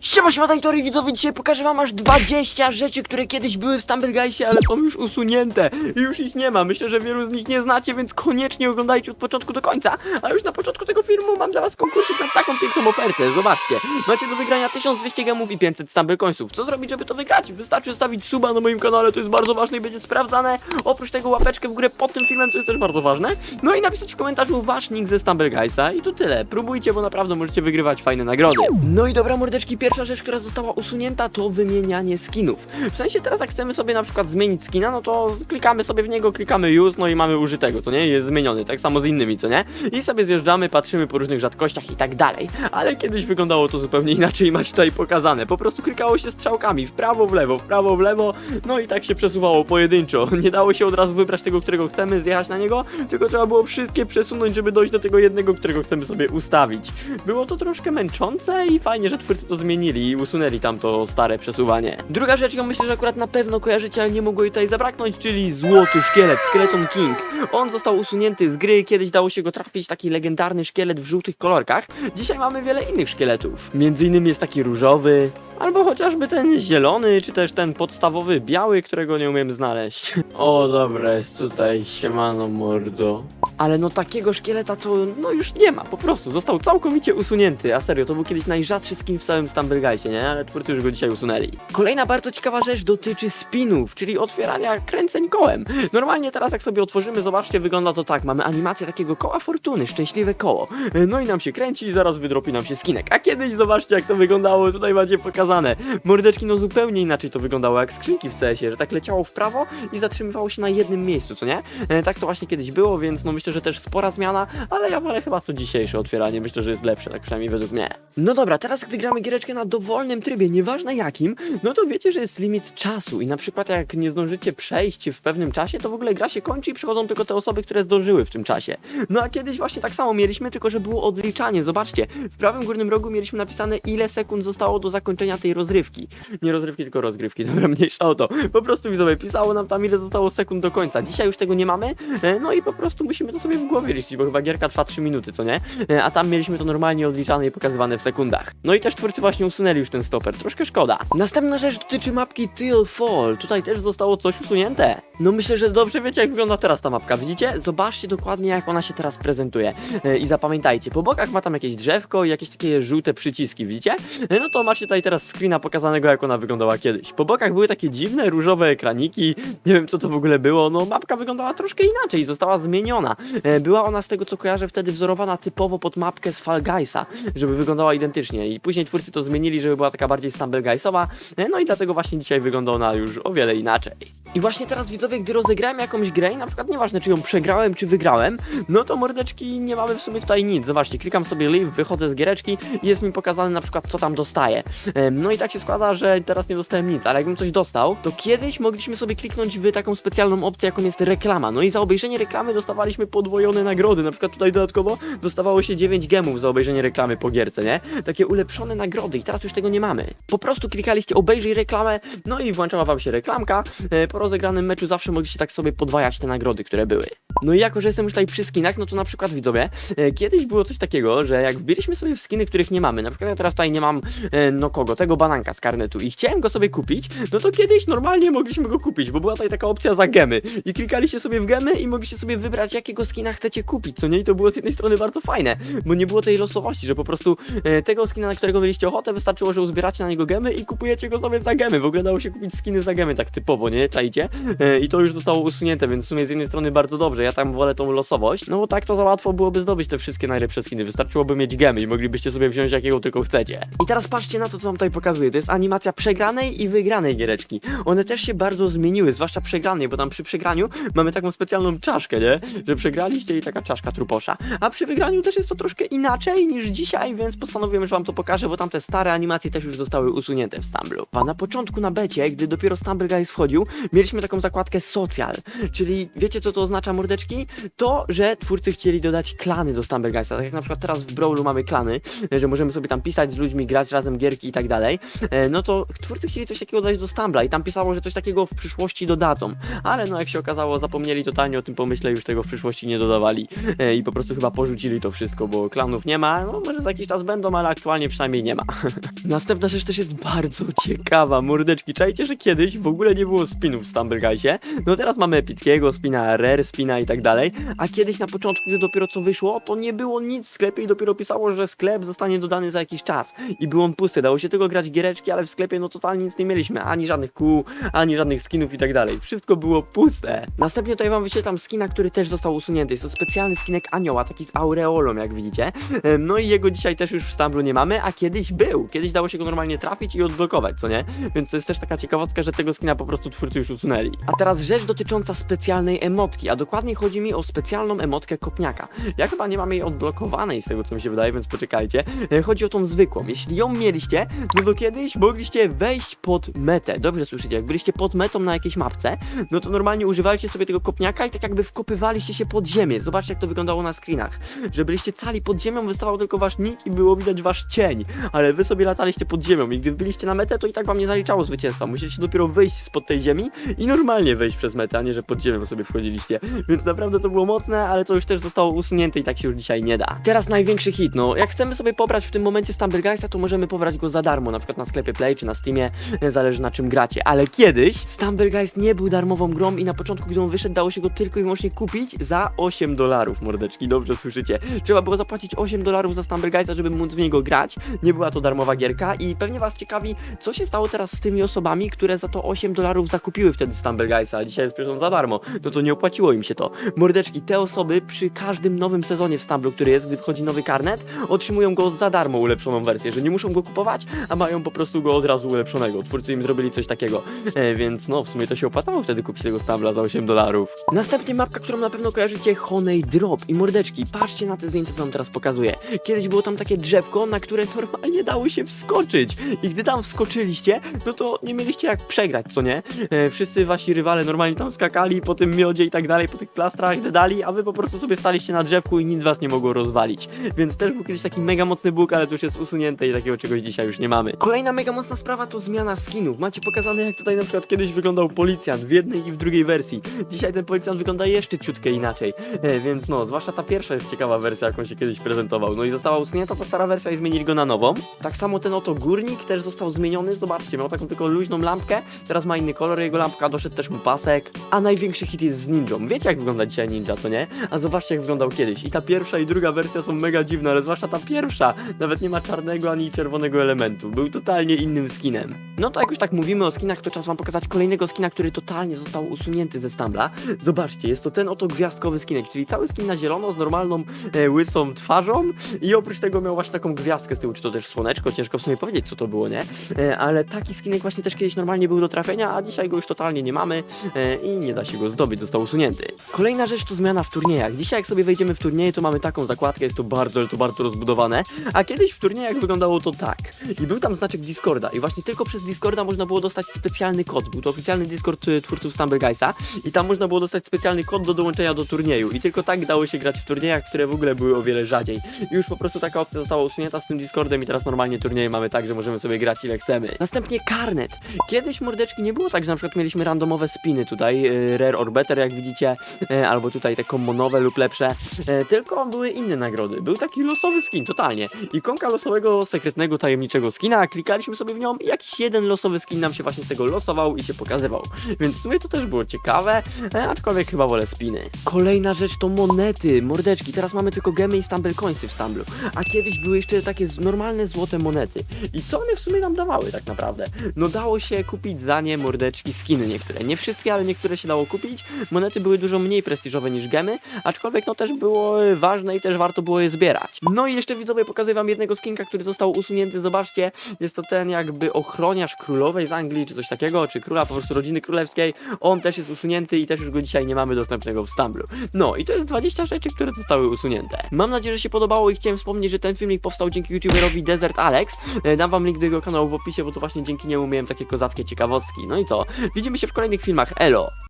Siema, siema, Dajtory widzowie, dzisiaj pokażę wam aż 20 rzeczy, które kiedyś były w Stumble Guysie, ale są już usunięte i już ich nie ma. Myślę, że wielu z nich nie znacie, więc koniecznie oglądajcie od początku do końca. A już na początku tego filmu mam dla was konkursik na taką piękną ofertę. Zobaczcie, macie do wygrania 1200 gemów i 500 Stumble. Co zrobić, żeby to wygrać? Wystarczy zostawić suba na moim kanale, to jest bardzo ważne i będzie sprawdzane. Oprócz tego łapeczkę w górę pod tym filmem, co jest też bardzo ważne. No i napisać w komentarzu wasz nick ze Stumble Guysa i to tyle. Próbujcie, bo naprawdę możecie wygrywać fajne nagrody. No i dobra, mordeczki, pierwsza rzecz, która została usunięta, to wymienianie skinów. W sensie teraz, jak chcemy sobie na przykład zmienić skina, no to klikamy sobie w niego, klikamy use, no i mamy użytego, co nie? Jest zmieniony, tak samo z innymi, co nie? I sobie zjeżdżamy, patrzymy po różnych rzadkościach i tak dalej. Ale kiedyś wyglądało to zupełnie inaczej, macie tutaj pokazane. Po prostu klikało się strzałkami w prawo, w lewo, w prawo, w lewo, no i tak się przesuwało pojedynczo. Nie dało się od razu wybrać tego, którego chcemy, zjechać na niego, tylko trzeba było wszystkie przesunąć, żeby dojść do tego jednego, którego chcemy sobie ustawić. Było to troszkę męczące i fajnie, że twórcy to zmienili i usunęli tam to stare przesuwanie. Druga rzecz, ją myślę, że akurat na pewno kojarzycie, ale nie mogło jej tutaj zabraknąć, czyli złoty szkielet, Skeleton King. On został usunięty z gry, kiedyś dało się go trafić, taki legendarny szkielet w żółtych kolorkach. Dzisiaj mamy wiele innych szkieletów. Między innymi jest taki różowy, albo chociażby ten zielony, czy też ten podstawowy biały, którego nie umiem znaleźć. O, dobra, jest tutaj, siemano mordo. Ale no takiego szkieleta to no już nie ma, po prostu został całkowicie usunięty. A serio, to był kiedyś najrzadszy skin w całym Stumble Guysie, nie? Ale twórcy już go dzisiaj usunęli. Kolejna bardzo ciekawa rzecz dotyczy spinów, czyli otwierania kręceń kołem. Normalnie teraz jak sobie otworzymy, zobaczcie, wygląda to tak. Mamy animację takiego koła fortuny, szczęśliwe koło. No i nam się kręci i zaraz wydropi nam się skinek. A kiedyś zobaczcie jak to wyglądało, tutaj macie pokazane. Mordeczki, no zupełnie inaczej to wyglądało jak skrzynki w CS-ie, że tak leciało w prawo i zatrzymywało się na jednym miejscu, co nie? E, tak to właśnie kiedyś było, więc no myślę, że też spora zmiana, ale ja wolę chyba to dzisiejsze otwieranie, myślę, że jest lepsze, tak przynajmniej według mnie. No dobra, teraz gdy gramy giereczkę na dowolnym trybie, nieważne jakim, no to wiecie, że jest limit czasu i na przykład jak nie zdążycie przejść w pewnym czasie, to w ogóle gra się kończy i przychodzą tylko te osoby, które zdążyły w tym czasie. No a kiedyś właśnie tak samo mieliśmy, tylko że było odliczanie, zobaczcie, w prawym górnym rogu mieliśmy napisane ile sekund zostało do zakończenia tej rozrywki. Nie rozrywki, tylko rozgrywki, dobra, mniejsza o to. Po prostu widzowie, pisało nam tam ile zostało sekund do końca. Dzisiaj już tego nie mamy, e, no i po prostu musimy to sobie w głowie liczyć, bo chyba gierka trwa 3 minuty, co nie? E, A tam mieliśmy to normalnie odliczane i pokazywane w sekundach. No i też twórcy właśnie usunęli już ten stoper, troszkę szkoda. Następna rzecz dotyczy mapki Till Fall. Tutaj też zostało coś usunięte. No myślę, że dobrze wiecie jak wygląda teraz ta mapka, widzicie? Zobaczcie dokładnie jak ona się teraz prezentuje. E, I zapamiętajcie, po bokach ma tam jakieś drzewko i jakieś takie żółte przyciski, widzicie? No to macie tutaj teraz screena pokazanego jak ona wyglądała kiedyś. Po bokach były takie dziwne, różowe ekraniki, nie wiem co to w ogóle było, no mapka wyglądała troszkę inaczej, została zmieniona. E, Była ona z tego co kojarzę wtedy wzorowana typowo pod mapkę z Fall Guysa, żeby wyglądała identycznie i później twórcy to zmienili, żeby była taka bardziej Stumble Guysowa, E, no i dlatego właśnie dzisiaj wygląda ona już o wiele inaczej. I właśnie teraz widzowie, gdy rozegrałem jakąś grę na przykład nieważne czy ją przegrałem czy wygrałem, no to mordeczki nie mamy w sumie tutaj nic. Zobaczcie, klikam sobie leave, wychodzę z giereczki i jest mi pokazane na przykład co tam dostaję. No i tak się składa, że teraz nie dostałem nic, ale jakbym coś dostał, to kiedyś mogliśmy sobie kliknąć w taką specjalną opcję, jaką jest reklama. No i za obejrzenie reklamy dostawaliśmy podwojone nagrody. Na przykład tutaj dodatkowo dostawało się 9 gemów za obejrzenie reklamy po gierce, nie? Takie ulepszone nagrody i teraz już tego nie mamy. Po prostu klikaliście obejrzyj reklamę, no i włączała wam się reklamka. E, Po rozegranym meczu zawsze mogliście tak sobie podwajać te nagrody, które były. No i jako, że jestem już tutaj przy skinach, no to na przykład widzowie, e, kiedyś było coś takiego, że jak wbiliśmy sobie w skiny, których nie mamy, na przykład ja teraz tutaj nie mam, e, no kogo, tego bananka z karnetu i chciałem go sobie kupić, no to kiedyś normalnie mogliśmy go kupić, bo była tutaj taka opcja za gemy i klikaliście sobie w gemy i mogliście sobie wybrać, jakiego skina chcecie kupić, co nie? I to było z jednej strony bardzo fajne, bo nie było tej losowości, że po prostu e, tego skina, na którego mieliście ochotę, wystarczyło, że uzbieracie na niego gemy i kupujecie go sobie za gemy. W ogóle dało się kupić skiny za gemy tak typowo, nie? Czajcie? E, I to już zostało usunięte, więc w sumie z jednej strony bardzo dobrze. Ja tam wolę tą losowość, no bo tak to za łatwo byłoby zdobyć te wszystkie najlepsze skiny. Wystarczyłoby mieć gemy i moglibyście sobie wziąć jakiego tylko chcecie. I teraz patrzcie na to, co wam tutaj pokazuję. To jest animacja przegranej i wygranej giereczki. One też się bardzo zmieniły, zwłaszcza przegranej, bo tam przy przegraniu mamy taką specjalną czaszkę, nie? Że przegraliście i taka czaszka truposza. A przy wygraniu też jest to troszkę inaczej niż dzisiaj, więc postanowiłem, że wam to pokażę, bo tam te stare animacje też już zostały usunięte w Stumblu. A na początku na becie, gdy dopiero Stumble Guys wchodził, mieliśmy taką zakładkę social, czyli wiecie co to oznacza mordeczki? To, że twórcy chcieli dodać klany do Stumble Guysa, tak jak na przykład teraz w Brawlu mamy klany, że możemy sobie tam pisać z ludźmi, grać razem gierki i tak dalej. Dalej, e, no to twórcy chcieli coś takiego dodać do Stambla i tam pisało, że coś takiego w przyszłości dodadzą, ale no jak się okazało, zapomnieli totalnie o tym pomyśle, już tego w przyszłości nie dodawali e, i po prostu chyba porzucili to wszystko, bo klanów nie ma, no może za jakiś czas będą, ale aktualnie przynajmniej nie ma. Następna rzecz też jest bardzo ciekawa, mordeczki, czajcie, że kiedyś w ogóle nie było spinów w Stumble Guysie, no teraz mamy epickiego spina, rare spina i tak dalej, a kiedyś na początku, gdy dopiero co wyszło, to nie było nic w sklepie i dopiero pisało, że sklep zostanie dodany za jakiś czas. I był on pusty, dało się grać giereczki, ale w sklepie no totalnie nic nie mieliśmy, ani żadnych kół, ani żadnych skinów i tak dalej, wszystko było puste. Następnie tutaj wam wyświetlam skina, który też został usunięty, jest to specjalny skinek anioła, taki z aureolą, jak widzicie, no i jego dzisiaj też już w Stamblu nie mamy, a kiedyś był, kiedyś dało się go normalnie trafić i odblokować, co nie? Więc to jest też taka ciekawostka, że tego skina po prostu twórcy już usunęli. A teraz rzecz dotycząca specjalnej emotki, a dokładniej chodzi mi o specjalną emotkę kopniaka. Ja chyba nie mam jej odblokowanej z tego co mi się wydaje, więc poczekajcie. E, Chodzi o tą zwykłą. Jeśli ją mieliście, no to kiedyś mogliście wejść pod metę. Dobrze słyszycie, jak byliście pod metą na jakiejś mapce, no to normalnie używaliście sobie tego kopniaka i tak jakby wkopywaliście się pod ziemię. Zobaczcie jak to wyglądało na screenach. Że byliście cali pod ziemią, wystawał tylko wasz nick i było widać wasz cień. Ale wy sobie lataliście pod ziemią i gdy byliście na metę, to i tak wam nie zaliczało zwycięstwa. Musieliście dopiero wyjść spod tej ziemi i normalnie wejść przez metę, a nie że pod ziemią sobie wchodziliście. Więc naprawdę to było mocne, ale to już też zostało usunięte i tak się już dzisiaj nie da. Teraz największy hit, no jak chcemy sobie pobrać w tym momencie Stumble to możemy pobrać go za darmo, na przykład na sklepie Play czy na Steamie, e, zależy na czym gracie. Ale kiedyś Stumble nie był darmową grą i na początku, gdy on wyszedł, dało się go tylko i wyłącznie kupić za 8 dolarów, mordeczki, dobrze słyszycie. Trzeba było zapłacić 8 dolarów za Stumble żeby móc w niego grać. Nie była to darmowa gierka i pewnie was ciekawi, co się stało teraz z tymi osobami, które za to 8 dolarów zakupiły wtedy Stumble a dzisiaj sprzedają za darmo. No to nie opłaciło im się to. Mordeczki, te osoby przy każdym nowym sezonie w Stumblu, który jest, gdy wchodzi nowy karnet, otrzymują go za darmo ulepszoną wersję, że nie muszą go kupować, a mają po prostu go od razu ulepszonego. Twórcy im zrobili coś takiego, e, więc no w sumie to się opłacało wtedy kupić tego Stumbla za 8 dolarów. Następnie mapka, którą na pewno kojarzycie, Honey Drop i mordeczki, patrzcie na te zdjęcia, co wam teraz pokazuję. Kiedyś było tam takie drzewko, na które normalnie dało się wskoczyć i gdy tam wskoczyliście, no to nie mieliście jak przegrać, co nie? E, wszyscy wasi rywale normalnie tam skakali po tym miodzie i tak dalej, po tych plastrach dedali, a wy po prostu sobie staliście na drzewku i nic was nie mogło rozwalić. Więc też był kiedyś taki mega mocny bóg, ale to już jest usunięte i takiego czegoś dzisiaj już nie mamy. Kolejna mega mocna sprawa to zmiana skinów. Macie pokazane jak tutaj na przykład kiedyś wyglądał policjant w jednej i w drugiej wersji. Dzisiaj ten policjant wygląda jeszcze ciutkę inaczej. E, więc no, zwłaszcza ta pierwsza jest ciekawa wersja, jaką się kiedyś prezentował. No i została usunięta ta stara wersja i zmienili go na nową. Tak samo ten oto górnik też został zmieniony. Zobaczcie, miał taką tylko luźną lampkę, teraz ma inny kolor jego lampka, doszedł też mu pasek. A największy hit jest z ninją. Wiecie jak wygląda dzisiaj ninja, co nie? A zobaczcie jak wyglądał kiedyś. I ta pierwsza i druga wersja są mega dziwne, ale zwłaszcza ta pierwsza nawet nie ma czarnego ani czerwonego elementu. Był totalnie innym skinem. No to jak już tak mówimy o skinach, to czas wam pokazać kolejnego skina, który totalnie został usunięty ze Stambla. Zobaczcie, jest to ten oto gwiazdkowy skinek, czyli cały skin na zielono z normalną e, łysą twarzą i oprócz tego miał właśnie taką gwiazdkę z tyłu, czy to też słoneczko, ciężko w sumie powiedzieć co to było, nie? E, ale taki skinek właśnie też kiedyś normalnie był do trafienia, a dzisiaj go już totalnie nie mamy e, i nie da się go zdobyć, został usunięty. Kolejna rzecz to zmiana w turniejach. Dzisiaj jak sobie wejdziemy w turnieje, to mamy taką zakładkę, jest to bardzo, ale to bardzo rozbudowane, a kiedyś w turniejach wyglądało to tak. I był tam znaczek Discorda i właśnie tylko przez Discorda można było dostać specjalny kod. Był to oficjalny Discord y, twórców Stumble Guysa i tam można było dostać specjalny kod do dołączenia do turnieju i tylko tak dało się grać w turniejach, które w ogóle były o wiele rzadziej. I już po prostu taka opcja została usunięta z tym Discordem i teraz normalnie turnieje mamy tak, że możemy sobie grać ile chcemy. Następnie karnet. Kiedyś mordeczki nie było tak, że na przykład mieliśmy randomowe spiny tutaj, y, rare or better jak widzicie, y, albo tutaj te kommonowe lub lepsze, tylko były inne nagrody. Był taki losowy skin, totalnie. Ikonka losowego, sekretnego, tajemniczego skina, klikaliśmy sobie w nią i jakiś jeden losowy skin nam się właśnie z tego losował i się pokazywał. Więc w sumie to też było ciekawe, e, aczkolwiek chyba wolę spiny. Kolejna rzecz to monety, mordeczki. Teraz mamy tylko gemy i stumble coinsy w Stumblu, a kiedyś były jeszcze takie normalne złote monety. I co one w sumie nam dawały tak naprawdę? No dało się kupić za nie mordeczki skiny niektóre. Nie wszystkie, ale niektóre się dało kupić. Monety były dużo mniej prestiżowe niż gemy, aczkolwiek no też było e, ważne i też warto było je zbierać. No i jeszcze widzowie pokazuję wam jednego skinka, który został usunięty. Zobaczcie, jest to ten jakby ochroniarz królowej z Anglii, czy coś takiego, czy króla po prostu rodziny królewskiej. On też jest usunięty i też już go dzisiaj nie mamy dostępnego w Stumblu. No i to jest 20 rzeczy, które zostały usunięte. Mam nadzieję, że się podobało i chciałem wspomnieć, że ten filmik powstał dzięki youtuberowi Desert Alex. E, Dam wam link do jego kanału w opisie, bo to właśnie dzięki niemu miałem takie kozackie ciekawostki. No i co? Widzimy się w kolejnych filmach. Elo!